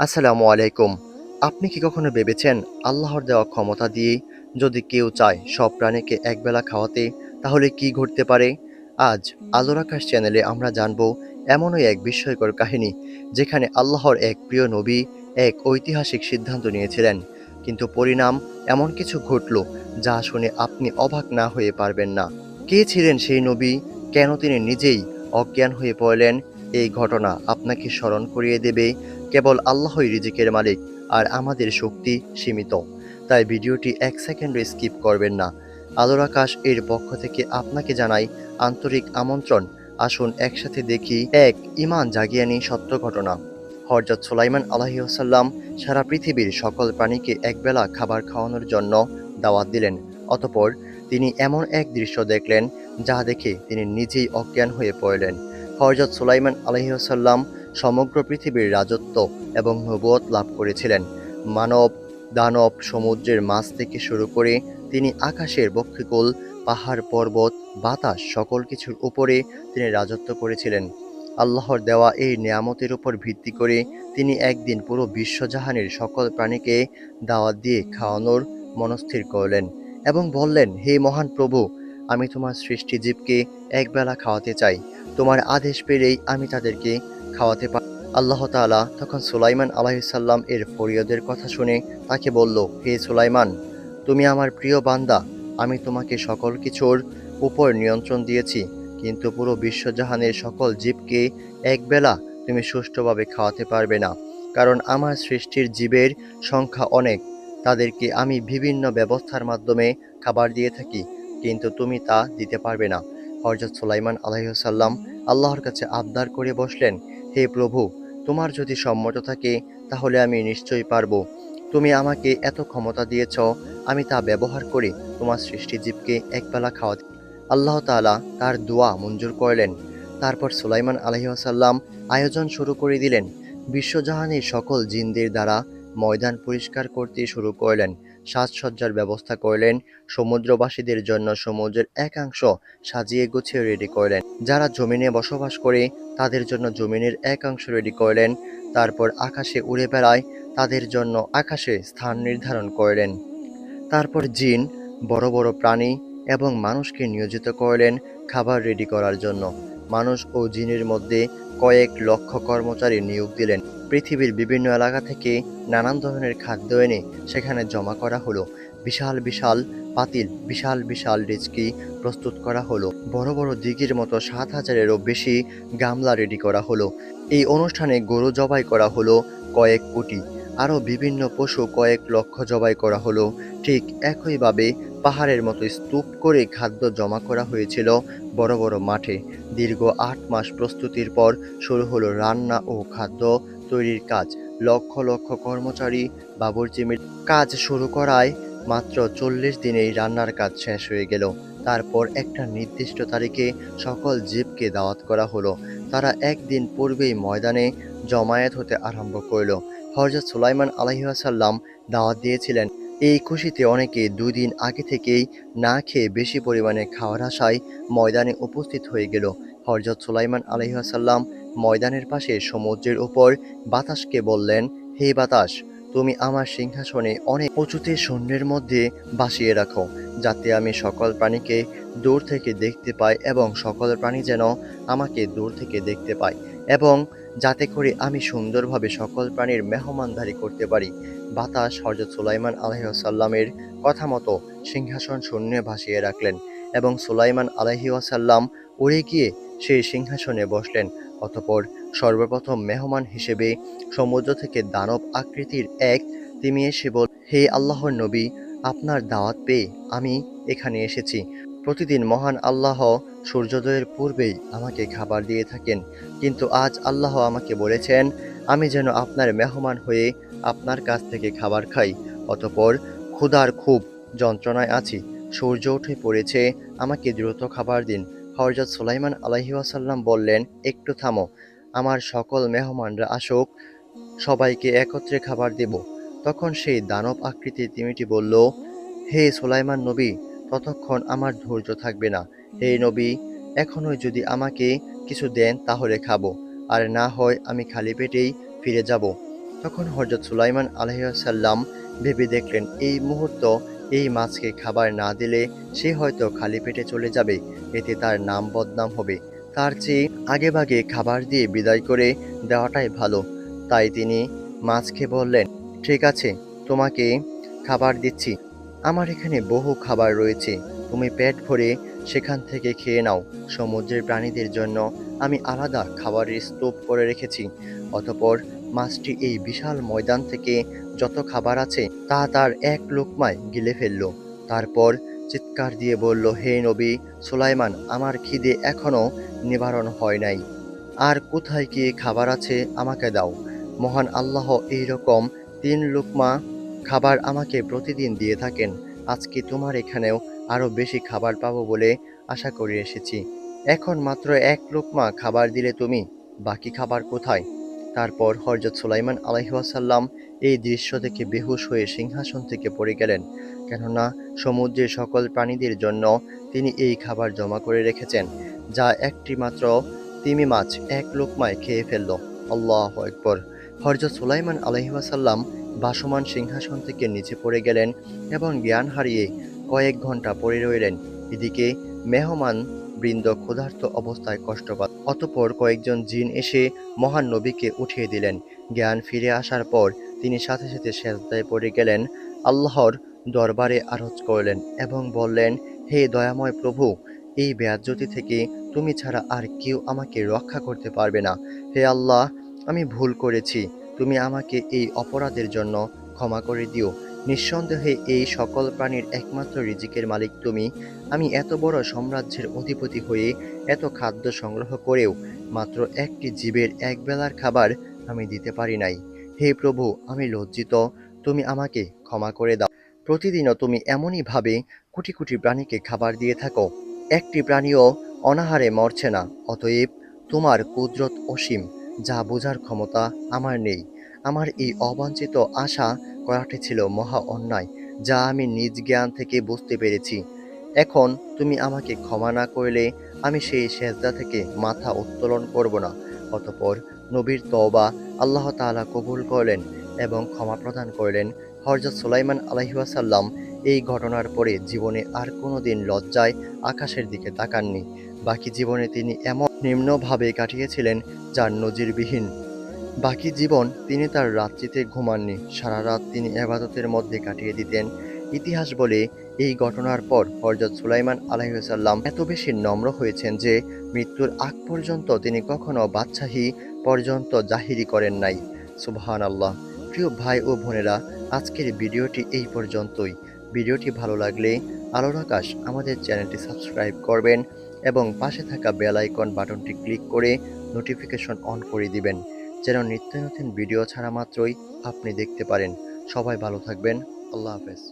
আসসালামু আলাইকুম। আপনি কি কখনো ভেবেছেন আল্লাহর দেওয়া ক্ষমতা দিয়ে যদি কেউ চায় সব প্রাণীকে একবেলা খাওয়াতে, তাহলে কি ঘটতে পারে? আজ আলোর আকাশ চ্যানেলে আমরা জানব এমনই এক বিস্ময়কর কাহিনী, যেখানে আল্লাহর এক প্রিয় নবী এক ঐতিহাসিক সিদ্ধান্ত নিয়েছিলেন। কিন্তু পরিণাম এমন কিছু ঘটল যা শুনে আপনি অবাক না হয়ে পারবেন না। কে ছিলেন সেই নবী? কেন তিনি নিজেই অজ্ঞান হয়ে পড়লেন? এই ঘটনা আপনাকে স্মরণ করিয়ে দেবে কেবল আল্লাহই রিজিকের মালিক আর আমাদের শক্তি সীমিত। তাই ভিডিওটি এক সেকেন্ডও স্কিপ করবেন না। আলোর আকাশ এর পক্ষ থেকে আপনাকে জানাই আন্তরিক আমন্ত্রণ। আসুন একসাথে দেখি এক ইমান জাগিয়ে নিই সত্য ঘটনা। হরজত সুলাইমান আলহিউসাল্লাম সারা পৃথিবীর সকল প্রাণীকে একবেলা খাবার খাওয়ানোর জন্য দাওয়াত দিলেন। অতপর তিনি এমন এক দৃশ্য দেখলেন যা দেখে তিনি নিজেই অজ্ঞান হয়ে পড়লেন। হরজত সুলাইমান আলহিউসাল্লাম সমগ্র পৃথিবীর রাজত্ব এবং নবুয়ত লাভ করেছিলেন। মানব, দানব সমুদ্রের মাছ থেকে শুরু করে তিনি আকাশের বক্ষিকুল, পাহাড়, পর্বত, বাতাস সকল কিছুর উপরে তিনি রাজত্ব করেছিলেন। আল্লাহর দেওয়া এই নিয়ামতের উপর ভিত্তি করে তিনি একদিন পুরো বিশ্বজাহানের সকল প্রাণীকে দাওয়াত দিয়ে খাওয়ানোর মনস্থির করলেন এবং বললেন, হে মহান প্রভু, আমি তোমার সৃষ্টি জীবকে একবেলা খাওয়াতে চাই। তোমার আদেশ পেলেই আমি তাদেরকে খাওয়াতে পারি। আল্লাহ তাআলা তখন সুলাইমান আলাইসাল্লাম এর ফরিয়দের কথা শুনে তাকে বলল, হে সুলাইমান, তুমি আমার প্রিয় বান্দা, আমি তোমাকে সকল কিছুর উপর নিয়ন্ত্রণ দিয়েছি, কিন্তু পুরো বিশ্বজাহানের সকল জীবকে একবেলা তুমি সুষ্ঠুভাবে খাওয়াতে পারবে না, কারণ আমার সৃষ্টির জীবের সংখ্যা অনেক। তাদেরকে আমি বিভিন্ন ব্যবস্থার মাধ্যমে খাবার দিয়ে থাকি, কিন্তু তুমি তা দিতে পারবে না। হরজত সুলাইমান আলাইসাল্লাম আল্লাহর কাছে আবদার করে বসলেন, হে প্রভু, তোমার যদি সম্মত থাকে, তাহলে আমি নিশ্চয়ই পারব। তুমি আমাকে এত ক্ষমতা দিয়েছ, আমি তা ব্যবহার করে তোমার সৃষ্টিজীবকে একবেলা খাওয়াতে আল্লাহ তাআলা তার দোয়া মঞ্জুর করলেন। তারপর সুলাইমান আলহিহাসাল্লাম আয়োজন শুরু করে দিলেন। বিশ্বজাহানের সকল জিনদের দ্বারা ময়দান পরিষ্কার করতে শুরু করলেন। সাজসজ্জার ব্যবস্থা করলেন। সমুদ্রবাসীদের জন্য সমুদ্রের একাংশ সাজিয়ে গুছিয়ে রেডি করলেন। যারা জমিনে বসবাস করে, তাদের জন্য জমিনের একাংশ রেডি করলেন। তারপর আকাশে উড়ে বেড়ায়, তাদের জন্য আকাশে স্থান নির্ধারণ করলেন। তারপর জিন, বড় বড় প্রাণী এবং মানুষকে নিয়োজিত করলেন খাবার রেডি করার জন্য। মানুষ ও জিনের মধ্যে কয়েক লক্ষ কর্মচারী নিয়োগ দিলেন। পৃথিবীর বিভিন্ন এলাকা থেকে নানান ধরনের খাদ্য এনে সেখানে জমা করা হলো। বিশাল বিশাল পাতিল, বিশাল বিশাল রিচকি প্রস্তুত করা হলো। বড় বড় দিঘির মতো সাত হাজারেরও বেশি গামলা রেডি করা হলো। এই অনুষ্ঠানে গরু জবাই করা হলো কয়েক কোটি। আরও বিভিন্ন পশু কয়েক লক্ষ জবাই করা হলো। ঠিক একইভাবে পাহাড়ের মতো স্তূপ করে খাদ্য জমা করা হয়েছিল বড় বড় মাঠে। দীর্ঘ আট মাস প্রস্তুতির পর শুরু হলো রান্না ও খাদ্য তৈরির কাজ। লক্ষ লক্ষ কর্মচারী বাবুর্চিমির কাজ শুরু করায় মাত্র চল্লিশ দিনেই রান্নার কাজ শেষ হয়ে গেল। তারপর একটা নির্দিষ্ট তারিখে সকল জীবকে দাওয়াত করা হলো। তারা একদিন পূর্বেই ময়দানে জমায়েত হতে আরম্ভ করল। হরজত সুলাইমান আলহিহাসাল্লাম দাওয়াত দিয়েছিলেন এই খুশিতে অনেকে দুই দিন আগে থেকেই না খেয়ে বেশি পরিমাণে খাওয়ার আশায় ময়দানে উপস্থিত হয়ে গেল। হরজত সুলাইমান আলহিহাসাল্লাম ময়দানের পাশে সমুদ্রের উপর বাতাসকে বললেন, হে বাতাস, তুমি আমার সিংহাসনে অনেক উঁচুতে শূন্যের মধ্যে বাসিয়ে রাখো, যাতে আমি সকল প্রাণীকে দূর থেকে দেখতে পাই এবং সকল প্রাণী যেন আমাকে দূর থেকে দেখতে পায় এবং যাতে করে আমি সুন্দরভাবে সকল প্রাণীর মেহমানদারি করতে পারি। বাতাস হজরত সুলাইমান আলহিহাসাল্লামের কথা মতো সিংহাসন শূন্যে ভাসিয়ে রাখলেন এবং সুলাইমান আলহিহাসাল্লাম উড়ে গিয়ে সেই সিংহাসনে বসলেন। অতপর সর্বপ্রথম মেহমান হিসেবে সমুদ্র থেকে দানব আকৃতির এক তিমি এসে বল হে আল্লাহর নবী, আপনার দাওয়াত পেয়ে আমি এখানে এসেছি। প্রতিদিন মহান আল্লাহ সূর্যোদয়ের পূর্বেই আমাকে খাবার দিয়ে থাকেন। কিন্তু আজ আল্লাহ আমাকে বলেছেন, আমি যেন আপনার মেহমান হয়ে আপনার কাছ থেকে খাবার খাই। অতপর ক্ষুধার খুব যন্ত্রণায় আছি। সূর্য উঠে পড়েছে, আমাকে দ্রুত খাবার দিন। হরজত সুলাইমান আলহিউসাল্লাম বললেন, একটু থামো, আমার সকল মেহমানরা আসুক, সবাইকে একত্রে খাবার দেব। তখন সেই দানব আকৃতির তিমিটি বলল, হে সুলাইমান নবী ততক্ষণ আমার ধৈর্য থাকবে না। হে নবী এখনই যদি আমাকে কিছু দেন তাহলে খাব আর না হয় আমি খালি পেটেই ফিরে যাব। তখন হজরত সুলাইমান আলহিসাল্লাম ভেবে দেখলেন এই মুহূর্ত এই মাছকে খাবার না দিলে সে হয়তো খালি পেটে চলে যাবে এতে তার নাম বদনাম হবে। তার চেয়ে আগেভাগে খাবার দিয়ে বিদায় করে দেওয়াটাই ভালো। তাই তিনি মাছকে বললেন ঠিক আছে তোমাকে খাবার দিচ্ছি। আমার এখানে বহু খাবার রয়েছে। তুমি পেট ভরে সেখান থেকে খেয়ে নাও। সমুদ্রের প্রাণীদের জন্য আমি আলাদা খাবারের স্তূপ করে রেখেছি। অতপর মাছটি এই বিশাল ময়দান থেকে যত খাবার আছে, তা তার এক লোকমায় গিলে ফেলল। তারপর চিৎকার দিয়ে বলল, হে নবী সুলাইমান, আমার খিদে এখনও নিবারণ হয় নাই। আর কোথায় গিয়ে খাবার আছে আমাকে দাও। মহান আল্লাহ এই রকম তিন লোকমা খাবার আমাকে প্রতিদিন দিয়ে থাকেন। আজকে তোমার এখানেও আরও বেশি খাবার পাবো বলে আশা করে এসেছি। এখন মাত্র এক লোকমা খাবার দিলে তুমি, বাকি খাবার কোথায়? তারপর হরজত সুলাইমান আলহিহাসাল্লাম এই দৃশ্য দেখে বেহুশ হয়ে সিংহাসন থেকে পড়ে গেলেন। কেননা সমুদ্রের সকল প্রাণীদের জন্য তিনি এই খাবার জমা করে রেখেছেন, যা একটি মাত্র তিমি মাছ এক লোকমায় খেয়ে ফেলল। আল্লাহ একবর হরজত সুলাইমান আলহিহাসাল্লাম বাসমান সিংহাসন থেকে নিচে পড়ে গেলেন এবং জ্ঞান হারিয়ে কয়েক ঘণ্টা পড়ে রইলেন। এদিকে মেহমান বৃন্দ ক্ষুধার্ত অবস্থায় কষ্ট পাত অতপর কয়েকজন জিন এসে মহান নবীকে উঠিয়ে দিলেন। জ্ঞান ফিরে আসার পর তিনি সাথে সাথে সেজদায় পড়ে গেলেন। আল্লাহর দরবারে আরজ করলেন এবং বললেন, হে দয়াময় প্রভু, এই ব্যাজ্যতি থেকে তুমি ছাড়া আর কেউ আমাকে রক্ষা করতে পারবে না। হে আল্লাহ, আমি ভুল করেছি। তুমি আমাকে এই অপরাধের জন্য ক্ষমা করে দিও। নিঃসন্দেহে এই সকল প্রাণীর একমাত্র রিজিকের মালিক তুমি। আমি এত বড় সাম্রাজ্যের অধিপতি হয়ে এত খাদ্য সংগ্রহ করেও মাত্র একটি জীবের একবেলার খাবার আমি দিতে পারি নাই। হে প্রভু, আমি লজ্জিত। তুমি আমাকে ক্ষমা করে দাও। প্রতিদিনও তুমি এমনই ভাবে কোটি কোটি প্রাণীকে খাবার দিয়ে থাকো। একটি প্রাণীও অনাহারে মরছে না, অতএব তোমার কুদরত অসীম। যা বোঝার ক্ষমতা আমার নেই। আমার এই অবাঞ্ছিত আশা করাটি ছিল মহা অন্যায়, যা আমি নিজ জ্ঞান থেকে বুঝতে পেরেছি। এখন তুমি আমাকে ক্ষমা না করলে আমি সেই সেজদা থেকে মাথা উত্তোলন করব না। অতপর নবীর তওবা আল্লাহ তাআলা কবুল করলেন এবং ক্ষমা প্রদান করলেন। হরজত সুলাইমান আলহিহাসাল্লাম এই ঘটনার পরে জীবনে আর কোনো দিন লজ্জায় আকাশের দিকে তাকাননি। বাকি জীবনে তিনি এমন নিম্নভাবে কাটিয়েছিলেন যার নজিরবিহীন। বাকি জীবন তিনি তার রাত্রিতে ঘুমাননি। সারা রাত তিনি এবাদতের মধ্যে কাটিয়ে দিতেন। ইতিহাস বলে এই ঘটনার পর হরজত সুলাইমান আলহিসাল্লাম এত বেশি নম্র হয়েছেন যে মৃত্যুর আগ পর্যন্ত তিনি কখনো বাদশাহী পর্যন্ত জাহিরি করেন নাই। সুবহান আল্লাহ প্রিয় ভাই ও বোনেরা, আজকের ভিডিওটি এই পর্যন্তই। ভিডিওটি ভালো লাগলে আলোর আকাশ আমাদের চ্যানেলটি সাবস্ক্রাইব করবেন এবং পাশে থাকা বেল আইকন বাটনটি ক্লিক করে নোটিফিকেশন অন করে দিবেন, যেন নিত্য নতুন ভিডিও ছাড়া মাত্রই আপনি দেখতে পারেন। সবাই ভালো থাকবেন, আল্লাহ হাফেজ।